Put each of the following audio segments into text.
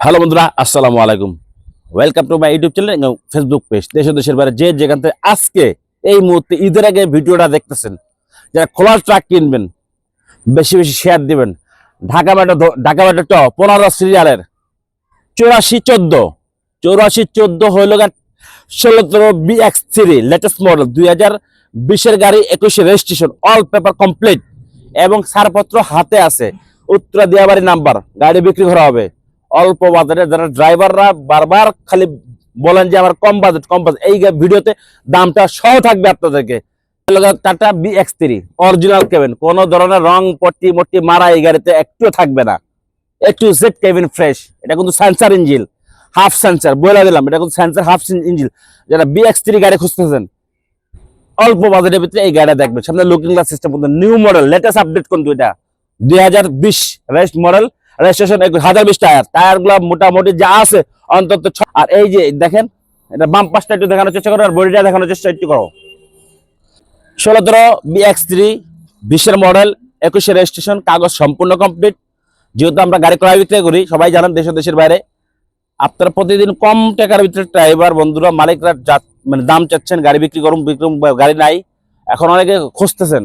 Hello বন্ধুরা, আসসালামু আলাইকুম। Welcome to my YouTube channel এবং ফেসবুক পেজ দেশ দেশের বাইরে যে যেখান থেকে আজকে এই মুহূর্তে ঈদের আগে ভিডিওটা দেখতেছেন, যারা খোলার ট্রাক কিনবেন, বেশি বেশি শেয়ার দিবেন, ঢাকা ব্যাটা ঢাকা ব্যাটা ট পনেরো সিরিয়ালের চৌরাশি চোদ্দ চৌরাশি চোদ্দ হইল ষোলোতর B X three latest model দুই হাজার বিশের গাড়ি, একুশে রেজিস্ট্রেশন অল পেপার কমপ্লিট এবং ছাড়পত্র হাতে আছে। উত্তরা দিয়াবাড়ি নাম্বার গাড়ি বিক্রি করা হবে। অল্প বাজারে যারা ড্রাইভাররা বারবার খালি বলেন যে আমার কম বাজেট কম বাজেট, এই ভিডিওতে দামটা সহ থাকবে আপনাদেরকে। টাটা বি এক্স অরিজিনাল কেবেন কোন ধরনের রং পট্টি মট্টি মারা এই গাড়িতে থাকবে না। একটু কেবিন ফ্রেশ এটা কিন্তু সেন্সার ইঞ্জিল হাফ সেন্সার বলে দিলাম, এটা কিন্তু সেন্সার হাফ ইঞ্জিল যারা বি এক্স থ্রি গাড়ি খুঁজতেছেন, অল্প বাজেটের ভিতরে এই গাড়িটা দেখবেন। সামনে looking glass system new model latest update কিন্তু এটা? দুই হাজার বিশ রেস্ট মডেল রেজিস্ট্রেশন হাজার বিশ টায়ার। টায়ারগুলো মোটামুটি যা আছে অন্তত আর এই যে দেখেন, এটা বাম পাশটা একটু দেখানোর চেষ্টা করো আর বডিটা দেখানোর চেষ্টা একটু করো। ষোলোতর বি এক্স থ্রি বিশের মডেল একুশে রেজিস্ট্রেশন কাগজ সম্পূর্ণ কমপ্লিট যেহেতু আমরা গাড়ি ক্রয় বিক্রয় করি, সবাই জানেন দেশ দেশের বাইরে। আপনারা প্রতিদিন কম টাকার ভিতরে ড্রাইভার বন্ধুরা, মালিকরা মানে দাম চাচ্ছেন, গাড়ি বিক্রি করুন, বিক্রি গাড়ি নাই, এখন অনেকে খুঁজতেছেন।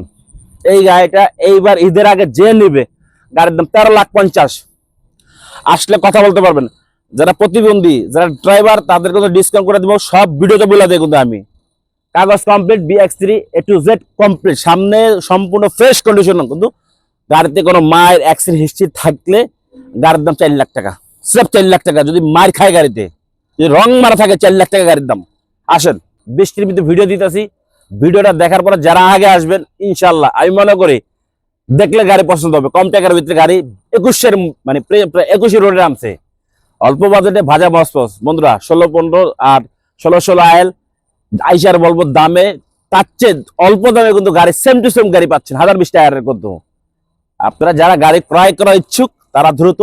এই গাড়িটা এইবার ঈদের আগে যে নিবে গাড়ির দাম তেরো লাখ পঞ্চাশ। আসলে কথা বলতে পারবেন, যারা প্রতিবন্ধী, যারা ড্রাইভার তাদের কিন্তু ডিসকাউন্ট করে দেবো, সব ভিডিওতে বলে দেয় কিন্তু আমি। কাগজ complete B X three A to Z complete সামনে সম্পূর্ণ ফ্রেশ কন্ডিশন কিন্তু গাড়িতে কোনো মায়ের অ্যাক্সিডেন্ট হিস্ট্রি থাকলে গাড়ির দাম চার লাখ টাকা। সির্ফ চার লাখ টাকা, যদি মার খায় গাড়িতে, যদি রং মারা থাকে চার লাখ টাকা গাড়ির দাম। আসেন, বৃষ্টির ভিতরে ভিডিও দিতেছি। ভিডিওটা দেখার পরে যারা আগে আসবেন ইনশাল্লাহ আমি মনে করি দেখলে গাড়ি পছন্দ হবে, কম টাকার ভিতরে গাড়ি একুশের মানে একুশে রোডে নামছে। অল্প বাজেটে ভাজা মস মস বন্ধুরা, ষোলো পনেরো আর ষোলো ষোলো আয়েল আইসার বলব দামে, তার চেয়ে অল্প দামে কিন্তু গাড়ি সেম টু সেম গাড়ি পাচ্ছেন, হাজার বিশ টাকার কিন্তু। আপনারা যারা গাড়ি ক্রয় করা ইচ্ছুক, তারা দ্রুত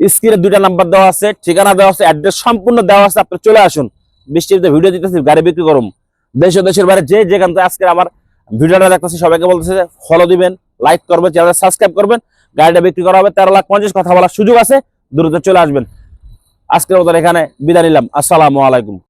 স্ক্রিনে দুইটা নাম্বার দেওয়া আছে, ঠিকানা দেওয়া আছে অ্যাড্রেস সম্পূর্ণ দেওয়া আছে আপনারা চলে আসুন। বৃষ্টিতে ভিডিও দিতেছি, গাড়ি বিক্রি করুন। দেশ দেশের বাইরে যে যেখান থেকে আজকে আমার ভিডিওটা দেখতেছি, সবাইকে বলতেছে ফলো দিবেন। লাইক করবেন চ্যানেল সাবস্ক্রাইব করবেন। গাড়িটা বিক্রি করা হবে তেরো লাখ পঞ্চাশ, কথা বলার সুযোগ আছে, দ্রুত চলে আসবেন। আজকের মতন এখানে বিদায় নিলাম। আসসালামু আলাইকুম।